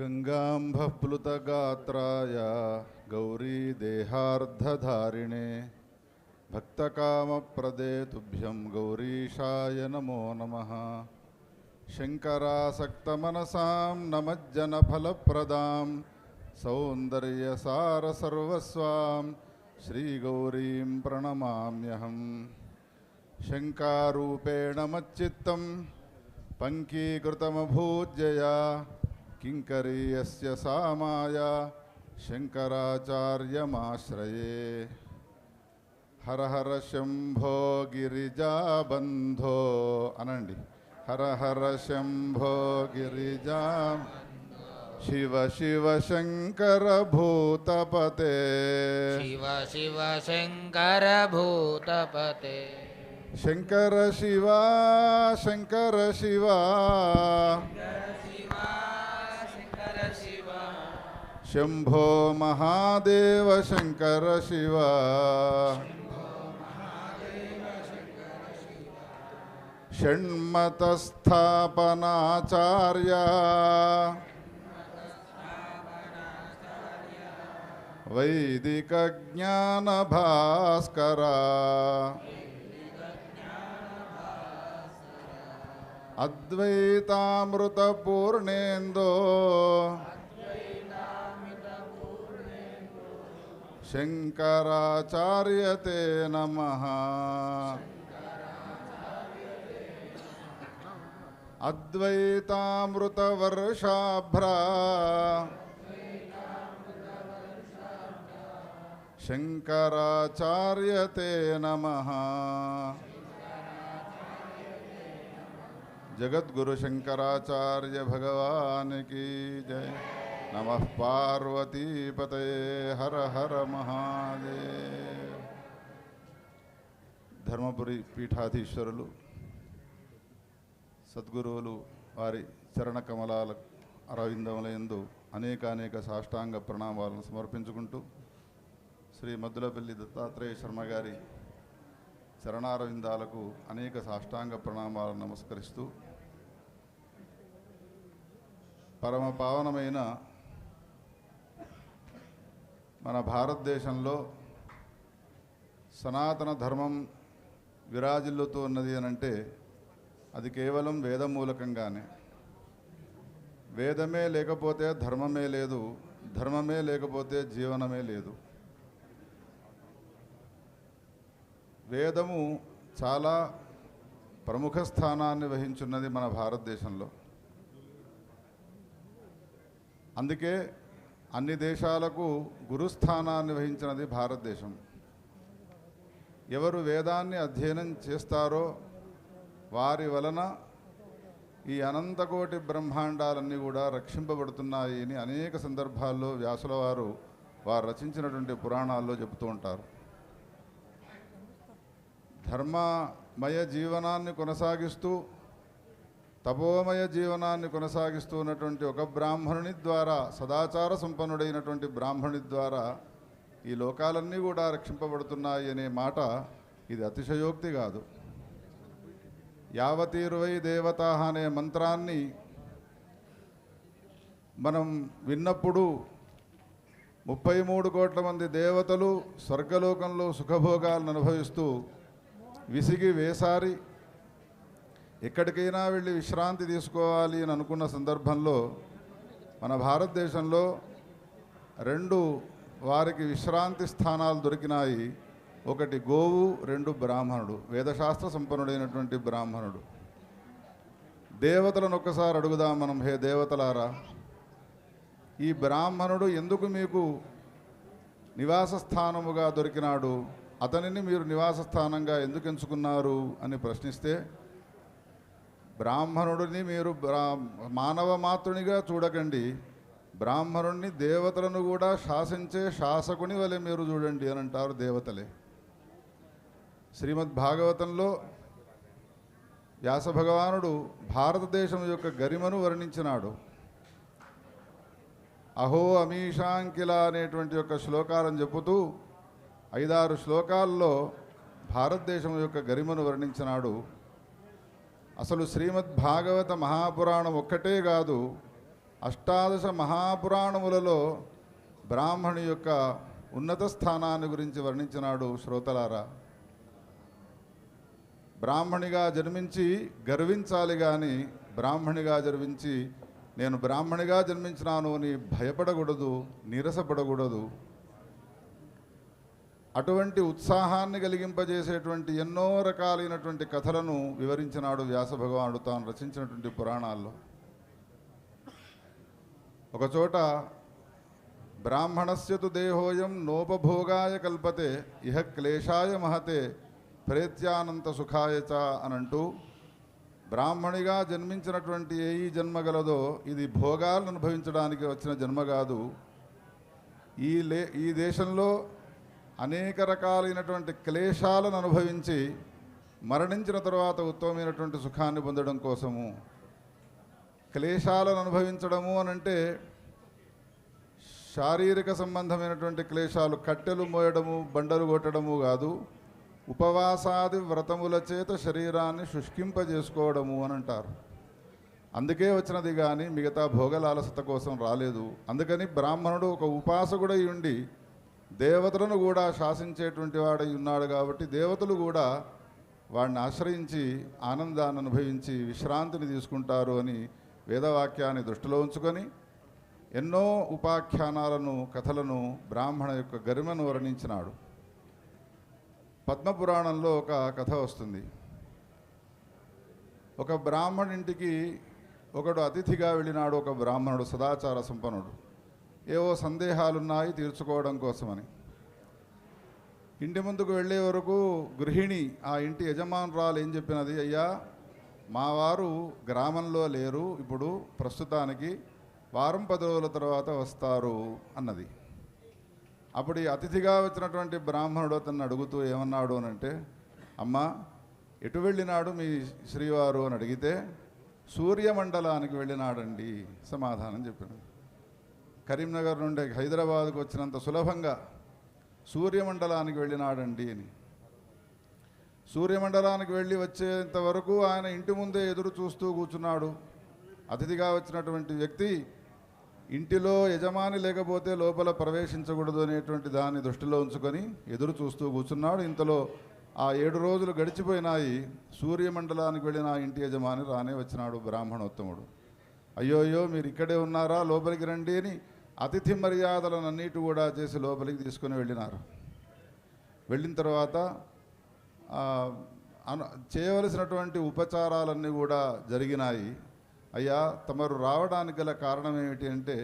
गङ्गाम्भप्लुतगात्राय गौरीदेहार्धधारिणे भक्तकामप्रदे तुभ्यं गौरीशाय नमो नमः। शङ्करासक्तमनसां नमज्जनफलप्रदां सौन्दर्यसारसर्वस्वां श्रीगौरीं प्रणमाम्यहम् शङ्कारूपेण मच्चित्तं पङ्कीकृतमभूज्यया किङ्करी यस्य सा माया हर हर शम्भो गिरिजाबन्धो अनण्डि हर हर शम्भो गिरिजा। शिव शिव शङ्कर भूतपते। शिव शिव शङ्कर भूतपते। शङ्कर शिवा शङ्कर शिवा। శంభో మహాదేవ శంకర శివ. షణ్మతస్థాపనాచార్య వైదిక జ్ఞాన భాస్కర. అద్వైతామృత పూర్ణేందో. शंकराचार्य ते नम। अद्वैतामृतवर्षाभ्र। शंकराचार्य ते नम। जगत शंकराचार्य भगवान की जय। నమ పార్వతీపతయే హర హర మహాదేవ్. ధర్మపురి పీఠాధీశ్వరులు సద్గురువులు వారి చరణ కమలాల అరవిందముల యందు అనేక అనేక సాష్టాంగ ప్రణామాలను సమర్పించుకుంటూ శ్రీ మద్దులపల్లి దత్తాత్రేయ శర్మ గారి చరణారవిందాలకు అనేక సాష్టాంగ ప్రణామాలను నమస్కరిస్తూ పరమ పావనమైన మన భారతదేశంలో సనాతన ధర్మం విరాజిల్లుతూ ఉన్నది అని అంటే అది కేవలం వేదమూలకంగానే. వేదమే లేకపోతే ధర్మమే లేదు ధర్మమే లేకపోతే జీవనమే లేదు. వేదము చాలా ప్రముఖ స్థానాన్ని వహించున్నది మన భారతదేశంలో. అందుకే అన్ని దేశాలకు గురుస్థానాన్ని వహించినది భారతదేశం. ఎవరు వేదాన్ని అధ్యయనం చేస్తారో వారి వలన ఈ అనంతకోటి బ్రహ్మాండాలన్నీ కూడా రక్షింపబడుతున్నాయి అని అనేక సందర్భాల్లో వ్యాసుల వారు వారు రచించినటువంటి పురాణాల్లో చెబుతూ ఉంటారు. ధర్మమయ జీవనాన్ని కొనసాగిస్తూ తపోమయ జీవనాన్ని కొనసాగిస్తూ ఉన్నటువంటి ఒక బ్రాహ్మణుని ద్వారా సదాచార సంపన్నుడైనటువంటి బ్రాహ్మణుని ద్వారా ఈ లోకాలన్నీ కూడా రక్షింపబడుతున్నాయి అనే మాట ఇది అతిశయోక్తి కాదు. యావతీరువై దేవత అనే మంత్రాన్ని మనం విన్నప్పుడు ముప్పై మూడు కోట్ల మంది దేవతలు స్వర్గలోకంలో సుఖభోగాలను అనుభవిస్తూ విసిగి వేసారి ఎక్కడికైనా వెళ్ళి విశ్రాంతి తీసుకోవాలి అని అనుకున్న సందర్భంలో మన భారతదేశంలో రెండు వారికి విశ్రాంతి స్థానాలు దొరికినాయి. ఒకటి గోవు రెండు బ్రాహ్మణుడు. వేదశాస్త్ర సంపన్నుడైనటువంటి బ్రాహ్మణుడు. దేవతలను ఒక్కసారి అడుగుదాం మనం హే దేవతలారా ఈ బ్రాహ్మణుడు ఎందుకు మీకు నివాస స్థానముగా దొరికినాడు? అతనిని మీరు నివాస స్థానంగా ఎందుకు ఎంచుకున్నారు? అని ప్రశ్నిస్తే బ్రాహ్మణుడిని మీరు బ్రా మానవ మాతృనిగా చూడకండి. బ్రాహ్మణుడిని దేవతలను కూడా శాసించే శాసకుని వలె మీరు చూడండి అని అంటారు దేవతలే. శ్రీమద్ భాగవతంలో వ్యాస భగవానుడు భారతదేశం యొక్క గరిమను వర్ణించినాడు. అహో అమీషాంకిల అనేటువంటి యొక్క శ్లోకాలను చెబుతూ ఐదారు శ్లోకాల్లో భారతదేశం యొక్క గరిమను వర్ణించినాడు. అసలు శ్రీమద్ భాగవత మహాపురాణం ఒక్కటే కాదు అష్టాదశ మహాపురాణములలో బ్రాహ్మణి యొక్క ఉన్నత స్థానాన్ని గురించి వర్ణించినాడు శ్రోతలారా. బ్రాహ్మణిగా జన్మించి గర్వించాలి కానీ బ్రాహ్మణిగా జన్మించి నేను బ్రాహ్మణిగా జన్మించినాను అని భయపడకూడదు నీరసపడకూడదు. అటువంటి ఉత్సాహాన్ని కలిగింపజేసేటువంటి ఎన్నో రకాలైనటువంటి కథలను వివరించినాడు వ్యాస భగవానుడు తాను రచించినటువంటి పురాణాల్లో. ఒకచోట బ్రాహ్మణస్యతు దేహోయం నోపభోగాయ కల్పతే ఇహ క్లేశాయ మహతే ప్రేత్యానంత సుఖాయ చ అనంటూ బ్రాహ్మణిగా జన్మించినటువంటి ఏ ఈ జన్మ గలదో ఇది భోగాలను అనుభవించడానికి వచ్చిన జన్మ కాదు. ఈ లే ఈ దేశంలో అనేక రకాలైనటువంటి క్లేశాలను అనుభవించి మరణించిన తర్వాత ఉత్తమమైనటువంటి సుఖాన్ని పొందడం కోసము. క్లేశాలను అనుభవించడము అనంటే శారీరక సంబంధమైనటువంటి క్లేశాలు కట్టెలు మోయడము బండలు కొట్టడము కాదు. ఉపవాసాది వ్రతముల చేత శరీరాన్ని శుష్కింపజేసుకోవడము అని అంటారు అందుకే వచ్చినది కానీ మిగతా భోగలాలసత కోసం రాలేదు. అందుకని బ్రాహ్మణుడు ఒక ఉపాసకుడై ఉండి దేవతలను కూడా శాసించేటువంటి వాడై ఉన్నాడు కాబట్టి దేవతలు కూడా వాడిని ఆశ్రయించి ఆనందాన్ని అనుభవించి విశ్రాంతిని తీసుకుంటారు అని వేదవాక్యాన్ని దృష్టిలో ఉంచుకొని ఎన్నో ఉపాఖ్యానాలను కథలను బ్రాహ్మణ యొక్క గరిమను వర్ణించినాడు. పద్మపురాణంలో ఒక కథ వస్తుంది. ఒక బ్రాహ్మణింటికి ఒకడు అతిథిగా వెళ్ళినాడు ఒక బ్రాహ్మణుడు సదాచార సంపన్నుడు. ఏవో సందేహాలున్నాయి తీర్చుకోవడం కోసమని. ఇంటి ముందుకు వెళ్ళే వరకు గృహిణి ఆ ఇంటి యజమానురాలు ఏం చెప్పినది? అయ్యా మా వారు గ్రామంలో లేరు ఇప్పుడు ప్రస్తుతానికి వారం పది రోజుల తర్వాత వస్తారు అన్నది. అప్పుడు ఈ అతిథిగా వచ్చినటువంటి బ్రాహ్మణుడు అతన్ని అడుగుతూ ఏమన్నాడు అని అంటే అమ్మా ఎటు వెళ్ళినాడు మీ శ్రీవారు అని అడిగితే సూర్యమండలానికి వెళ్ళినాడండి సమాధానం చెప్పాను కరీంనగర్ నుండి హైదరాబాద్కు వచ్చినంత సులభంగా సూర్యమండలానికి వెళ్ళినాడండి అని. సూర్యమండలానికి వెళ్ళి వచ్చేంత వరకు ఆయన ఇంటి ముందే ఎదురు చూస్తూ కూర్చున్నాడు. అతిథిగా వచ్చినటువంటి వ్యక్తి ఇంటిలో యజమాని లేకపోతే లోపల ప్రవేశించకూడదు అనేటువంటి దాన్ని దృష్టిలో ఉంచుకొని ఎదురు చూస్తూ కూర్చున్నాడు. ఇంతలో ఆ ఏడు రోజులు గడిచిపోయినాయి. సూర్యమండలానికి వెళ్ళిన ఇంటి యజమాని రానే వచ్చినాడు బ్రాహ్మణోత్తముడు. అయ్యో అయ్యో మీరు ఇక్కడే ఉన్నారా? లోపలికి రండి అని అతిథి మర్యాదలనన్నిటి కూడా చేసి లోపలికి తీసుకుని వెళ్ళినారు. వెళ్ళిన తర్వాత అను చేయవలసినటువంటి ఉపచారాలన్నీ కూడా జరిగినాయి. అయ్యా తమరు రావడానికి గల కారణం ఏమిటి అంటే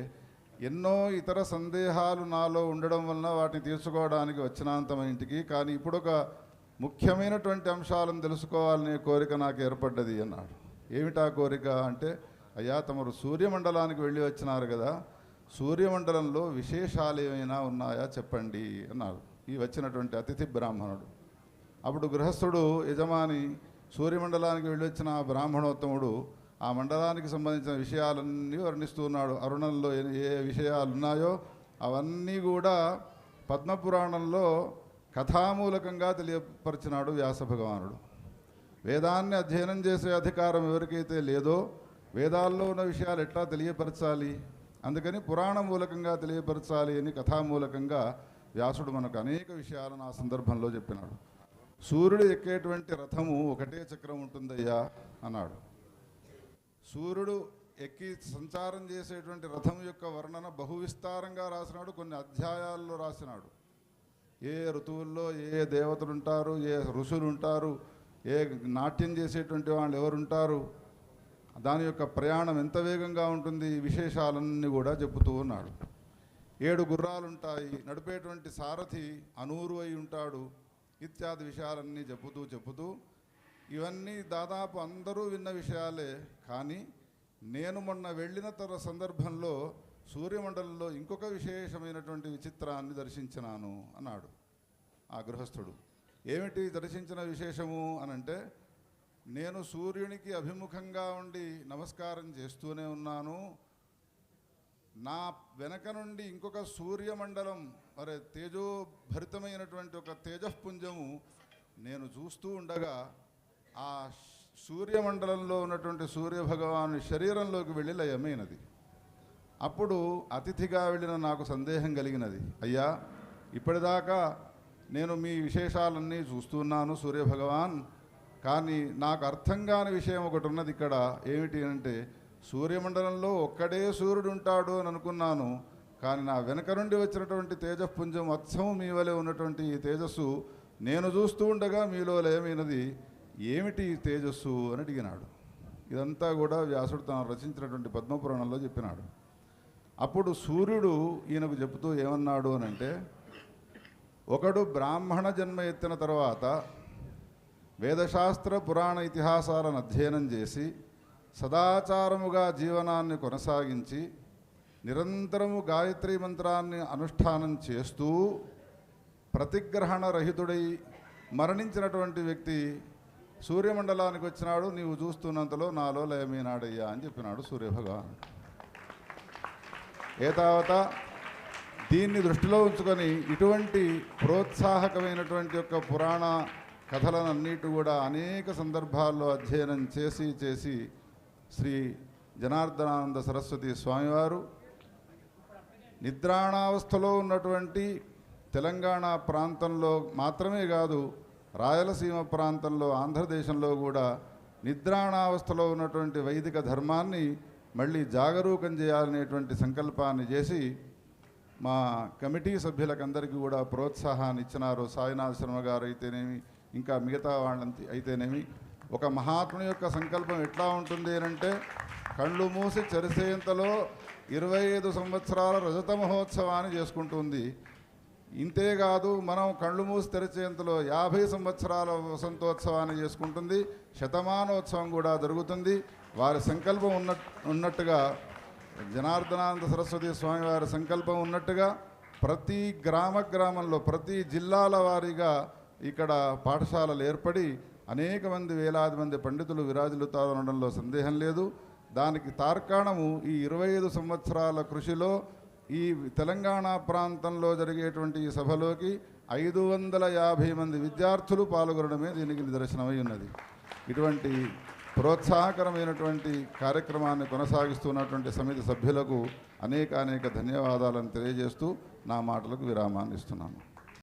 ఎన్నో ఇతర సందేహాలు నాలో ఉండడం వలన వాటిని తీర్చుకోవడానికి వచ్చినంత మా ఇంటికి కానీ ఇప్పుడు ఒక ముఖ్యమైనటువంటి అంశాలను తెలుసుకోవాలనే కోరిక నాకు ఏర్పడ్డది అన్నాడు. ఏమిటా కోరిక అంటే అయ్యా తమరు సూర్యమండలానికి వెళ్ళి వచ్చినారు కదా సూర్యమండలంలో విశేషాలు ఏమైనా ఉన్నాయా చెప్పండి అన్నారు. ఈ వచ్చినటువంటి అతిథి బ్రాహ్మణుడు. అప్పుడు గృహస్థుడు యజమాని సూర్యమండలానికి వెళ్ళి వచ్చిన ఆ బ్రాహ్మణోత్తముడు ఆ మండలానికి సంబంధించిన విషయాలన్నీ వర్ణిస్తూ ఉన్నాడు. అరుణంలో ఏ ఏ విషయాలు ఉన్నాయో అవన్నీ కూడా పద్మపురాణంలో కథామూలకంగా తెలియపరిచినాడు వ్యాస భగవానుడు. వేదాన్ని అధ్యయనం చేసే అధికారం ఎవరికైతే లేదో వేదాల్లో ఉన్న విషయాలు ఎట్లా తెలియపరచాలి? అందుకని పురాణ మూలకంగా తెలియపరచాలి అని కథామూలకంగా వ్యాసుడు మనకు అనేక విషయాలను ఆ సందర్భంలో చెప్పినాడు. సూర్యుడు ఎక్కేటువంటి రథము ఒకటే చక్రం ఉంటుందయ్యా అన్నాడు. సూర్యుడు ఎక్కి సంచారం చేసేటువంటి రథం యొక్క వర్ణన బహువిస్తారంగా రాసినాడు కొన్ని అధ్యాయాల్లో రాసినాడు. ఏ ఋతువుల్లో ఏ దేవతలు ఉంటారు ఏ ఋషులు ఉంటారు ఏ నాట్యం చేసేటువంటి వాళ్ళు ఎవరుంటారు దాని యొక్క ప్రయాణం ఎంత వేగంగా ఉంటుంది? విశేషాలన్నీ కూడా చెబుతూ ఉన్నాడు. ఏడు గుర్రాలుంటాయి నడిపేటువంటి సారథి అనూరు అయి ఉంటాడు ఇత్యాది విషయాలన్నీ చెబుతూ చెబుతూ ఇవన్నీ దాదాపు అందరూ విన్న విషయాలే కానీ నేను మొన్న వెళ్ళిన తర సందర్భంలో సూర్యమండలంలో ఇంకొక విశేషమైనటువంటి విచిత్రాన్ని దర్శించినాను అన్నాడు ఆ గృహస్థుడు. ఏమిటి దర్శించిన విశేషము అనంటే నేను సూర్యునికి అభిముఖంగా ఉండి నమస్కారం చేస్తూనే ఉన్నాను. నా వెనక నుండి ఇంకొక సూర్యమండలం మరి తేజోభరితమైనటువంటి ఒక తేజఃపుంజము నేను చూస్తూ ఉండగా ఆ సూర్యమండలంలో ఉన్నటువంటి సూర్యభగవాను శరీరంలోకి వెళ్ళి లయమైనది. అప్పుడు అతిథిగా వెళ్ళిన నాకు సందేహం కలిగినది. అయ్యా ఇప్పటిదాకా నేను మీ విశేషాలన్నీ చూస్తున్నాను సూర్యభగవాన్. కానీ నాకు అర్థం కాని విషయం ఒకటి ఉన్నది ఇక్కడ. ఏమిటి అంటే సూర్యమండలంలో ఒక్కడే సూర్యుడు ఉంటాడు అని అనుకున్నాను కానీ నా వెనక నుండి వచ్చినటువంటి తేజపుంజం అచ్చం మీ వలె ఉన్నటువంటి ఈ తేజస్సు నేను చూస్తూ ఉండగా మీలో లేమైనది ఏమిటి ఈ తేజస్సు అని అడిగినాడు. ఇదంతా కూడా వ్యాసుడు తాను రచించినటువంటి పద్మపురాణంలో చెప్పినాడు. అప్పుడు సూర్యుడు ఈయనకు చెబుతూ ఏమన్నాడు అని అంటే ఒకడు బ్రాహ్మణ జన్మ ఎత్తిన తర్వాత వేదశాస్త్ర పురాణ ఇతిహాసాలను అధ్యయనం చేసి సదాచారముగా జీవనాన్ని కొనసాగించి నిరంతరము గాయత్రీ మంత్రాన్ని అనుష్ఠానం చేస్తూ ప్రతిగ్రహణ రహితుడై మరణించినటువంటి వ్యక్తి సూర్యమండలానికి వచ్చినాడు నీవు చూస్తున్నంతలో నాలో లయమీనాడయ్యా అని చెప్పినాడు సూర్యభగవాన్. ఏతావత దీన్ని దృష్టిలో ఉంచుకొని ఇటువంటి ప్రోత్సాహకమైనటువంటి యొక్క పురాణ కథలనన్నిటి కూడా అనేక సందర్భాల్లో అధ్యయనం చేసి చేసి శ్రీ జనార్దనానంద సరస్వతి స్వామివారు నిద్రాణావస్థలో ఉన్నటువంటి తెలంగాణ ప్రాంతంలో మాత్రమే కాదు రాయలసీమ ప్రాంతంలో ఆంధ్రదేశంలో కూడా నిద్రాణావస్థలో ఉన్నటువంటి వైదిక ధర్మాన్ని మళ్ళీ జాగరూకం చేయాలనేటువంటి సంకల్పాన్ని చేసి మా కమిటీ సభ్యులకందరికీ కూడా ప్రోత్సాహాన్ని ఇచ్చినారు. సాయినాథ్ శర్మ గారు అయితేనేమి ఇంకా మిగతా వాళ్ళంత అయితేనేమి? ఒక మహాత్ముని యొక్క సంకల్పం ఎట్లా ఉంటుంది అంటే కళ్ళు మూసి చరిసేంతలో ఇరవై ఐదు సంవత్సరాల రజత మహోత్సవాన్ని చేసుకుంటుంది ఇంతేకాదు మనం కళ్ళు మూసి తెరిచేంతలో యాభై సంవత్సరాల వసంతోత్సవాన్ని చేసుకుంటుంది. శతమానోత్సవం కూడా జరుగుతుంది. వారి సంకల్పం ఉన్న ఉన్నట్టుగా జనార్దనానంద సరస్వతి స్వామి వారి సంకల్పం ఉన్నట్టుగా ప్రతి గ్రామ గ్రామంలో ప్రతి జిల్లాల వారీగా ఇక్కడ పాఠశాలలు ఏర్పడి అనేక మంది వేలాది మంది పండితులు విరాజిల్లుతారనడంలో సందేహం లేదు. దానికి తార్కాణము ఈ ఇరవై ఐదు సంవత్సరాల కృషిలో ఈ తెలంగాణ ప్రాంతంలో జరిగేటువంటి ఈ సభలోకి ఐదు వందల యాభై మంది విద్యార్థులు పాల్గొనడమే దీనికి నిదర్శనమై ఉన్నది. ఇటువంటి ప్రోత్సాహకరమైనటువంటి కార్యక్రమాన్ని కొనసాగిస్తున్నటువంటి సమితి సభ్యులకు అనేక అనేక ధన్యవాదాలను తెలియజేస్తూ నా మాటలకు విరామాన్ని ఇస్తున్నాను